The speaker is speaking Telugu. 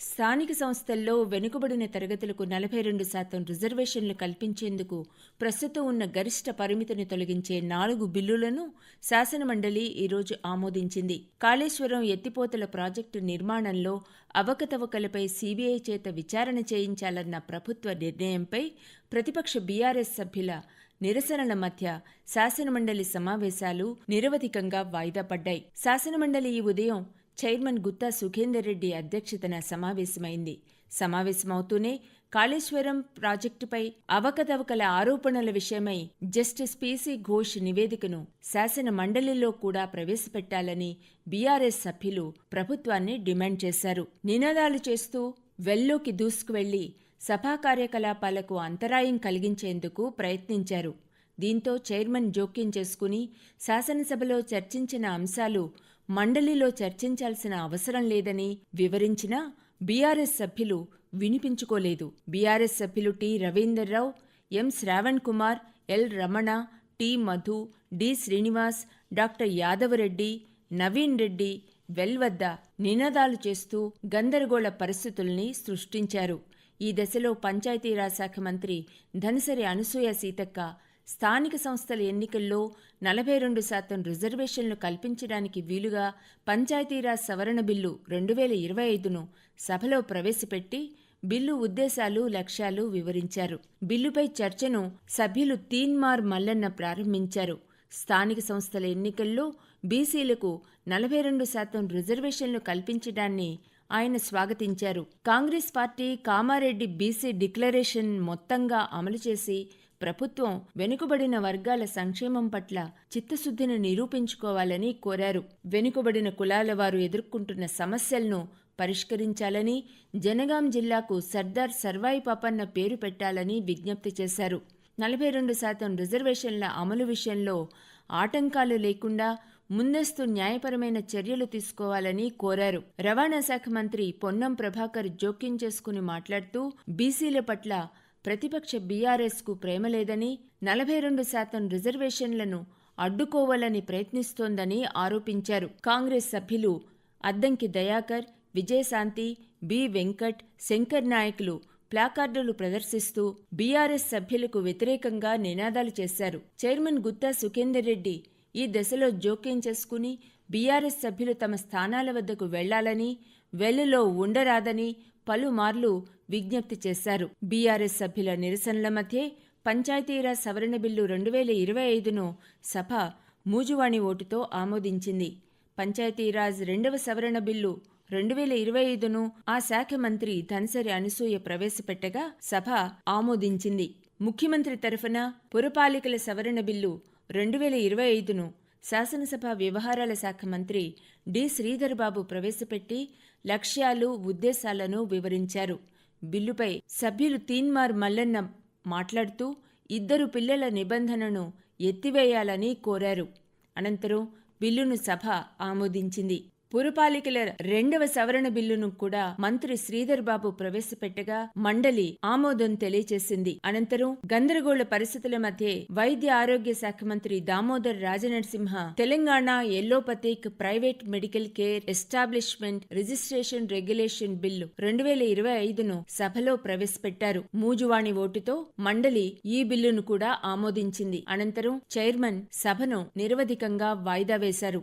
స్థానిక సంస్థల్లో వెనుకబడిన తరగతులకు నలభై రెండు శాతం రిజర్వేషన్లు కల్పించేందుకు ప్రస్తుతం ఉన్న గరిష్ట పరిమితిని తొలగించే నాలుగు బిల్లులను శాసనమండలి ఈరోజు ఆమోదించింది. కాళేశ్వరం ఎత్తిపోతల ప్రాజెక్టు నిర్మాణంలో అవకతవకలపై సీబీఐ చేత విచారణ చేయించాలన్న ప్రభుత్వ నిర్ణయంపై ప్రతిపక్ష బీఆర్ఎస్ సభ్యుల నిరసనల మధ్య శాసనమండలి సమావేశాలు నిరవధికంగా వాయిదా పడ్డాయి. శాసనమండలి ఈ ఉదయం చైర్మన్ గుత్తా సుఖేందర్ రెడ్డి అధ్యక్షతన సమావేశమైంది. సమావేశమవుతూనే కాళేశ్వరం ప్రాజెక్టుపై అవకతవకల ఆరోపణల విషయమై జస్టిస్ పీసీ ఘోష్ నివేదికను శాసన మండలిలో కూడా ప్రవేశపెట్టాలని బీఆర్ఎస్ సభ్యులు ప్రభుత్వాన్ని డిమాండ్ చేశారు. నినాదాలు చేస్తూ వెల్లోకి దూసుకువెళ్ళి సభా కార్యకలాపాలకు అంతరాయం కలిగించేందుకు ప్రయత్నించారు. దీంతో చైర్మన్ జోక్యం చేసుకుని శాసనసభలో చర్చించిన అంశాలు మండలిలో చర్చించాల్సిన అవసరం లేదని వివరించినా బీఆర్ఎస్ సభ్యులు వినిపించుకోలేదు. బీఆర్ఎస్ సభ్యులు T. Ravinder Rao M. Shravan Kumar L. Ramana T. Madhu D. Srinivas doctor Yadava Reddy Naveen Reddy well వద్ద నినాదాలు చేస్తూ గందరగోళ పరిస్థితుల్ని సృష్టించారు. ఈ దశలో పంచాయతీరాజ్ శాఖ మంత్రి ధనసరి అనసూయ సీతక్క స్థానిక సంస్థల ఎన్నికల్లో నలభై రెండు శాతం రిజర్వేషన్లు కల్పించడానికి వీలుగా పంచాయతీరాజ్ సవరణ బిల్లు రెండు వేల ఇరవై ఐదును సభలో ప్రవేశపెట్టి బిల్లు ఉద్దేశాలు లక్ష్యాలు వివరించారు. బిల్లుపై చర్చను సభ్యులు తీన్మార్ మల్లన్న ప్రారంభించారు. స్థానిక సంస్థల ఎన్నికల్లో బీసీలకు నలభై రెండు శాతం రిజర్వేషన్లు కల్పించడాన్ని ఆయన స్వాగతించారు. Congress party Kamareddy BC declaration మొత్తంగా అమలు చేసి ప్రభుత్వం వెనుకబడిన వర్గాల సంక్షేమం పట్ల చిత్తశుద్ధిని నిరూపించుకోవాలని కోరారు. వెనుకబడిన కులాల వారు ఎదుర్కొంటున్న సమస్యలను పరిష్కరించాలని జనగాం జిల్లాకు సర్దార్ సర్వాయి పాపన్న పేరు పెట్టాలని విజ్ఞప్తి చేశారు. నలభై రెండు శాతం రిజర్వేషన్ల అమలు విషయంలో ఆటంకాలు లేకుండా ముందస్తు న్యాయపరమైన చర్యలు తీసుకోవాలని కోరారు. రవాణా శాఖ మంత్రి పొన్నం ప్రభాకర్ జోక్యం చేసుకుని మాట్లాడుతూ బీసీల పట్ల ప్రతిపక్ష బీఆర్ఎస్కు ప్రేమ లేదని నలభై రెండు శాతం రిజర్వేషన్లను అడ్డుకోవాలని ప్రయత్నిస్తోందని ఆరోపించారు కాంగ్రెస్ సభ్యులు అద్దంకి దయాకర్ విజయశాంతి బి వెంకట్ శంకర్ నాయకులు ప్లాకార్డులు ప్రదర్శిస్తూ బీఆర్ఎస్ సభ్యులకు వ్యతిరేకంగా నినాదాలు చేశారు. చైర్మన్ గుత్తా సుఖేందర్ రెడ్డి ఈ దశలో జోక్యం చేసుకుని బీఆర్ఎస్ సభ్యులు తమ స్థానాల వద్దకు వెళ్ళాలని వెల్లులో ఉండరాదని పలుమార్లు విజ్ఞప్తి చేశారు. బీఆర్ఎస్ సభ్యుల నిరసనల మధ్య పంచాయతీరాజ్ సవరణ బిల్లు రెండు వేల ఇరవై ఐదును సభ మూజువాణి ఓటుతో ఆమోదించింది. పంచాయతీరాజ్ రెండవ సవరణ బిల్లు రెండు వేల ఇరవై ఐదును ఆ శాఖ మంత్రి ధనసరి అనసూయ ప్రవేశపెట్టగా సభ ఆమోదించింది. ముఖ్యమంత్రి తరఫున పురపాలికల సవరణ బిల్లు రెండు వేల ఇరవై ఐదును శాసనసభ వ్యవహారాల శాఖ మంత్రి డి. శ్రీధర్ బాబు ప్రవేశపెట్టి లక్ష్యాలు ఉద్దేశాలను వివరించారు. బిల్లుపై సభ్యులు తీన్మార్ మల్లన్న మాట్లాడుతూ ఇద్దరు పిల్లల నిబంధనను ఎత్తివేయాలని కోరారు. అనంతరం బిల్లును సభ ఆమోదించింది. పురపాలికల రెండవ సవరణ బిల్లును కూడా మంత్రి శ్రీధర్ బాబు ప్రవేశపెట్టగా మండలి ఆమోదం తెలియజేసింది అనంతరం గందరగోళ పరిస్థితుల మధ్య వైద్య ఆరోగ్య శాఖ మంత్రి Damodar Raja Narasimha Telangana allopathic private medical care establishment registration regulation bill రెండు వేల ఇరవై ఐదును సభలో ప్రవేశపెట్టారు. మూజువాణి ఓటుతో మండలి ఈ బిల్లును కూడా ఆమోదించింది. అనంతరం చైర్మన్ సభను నిరవధికంగా వాయిదా వేశారు.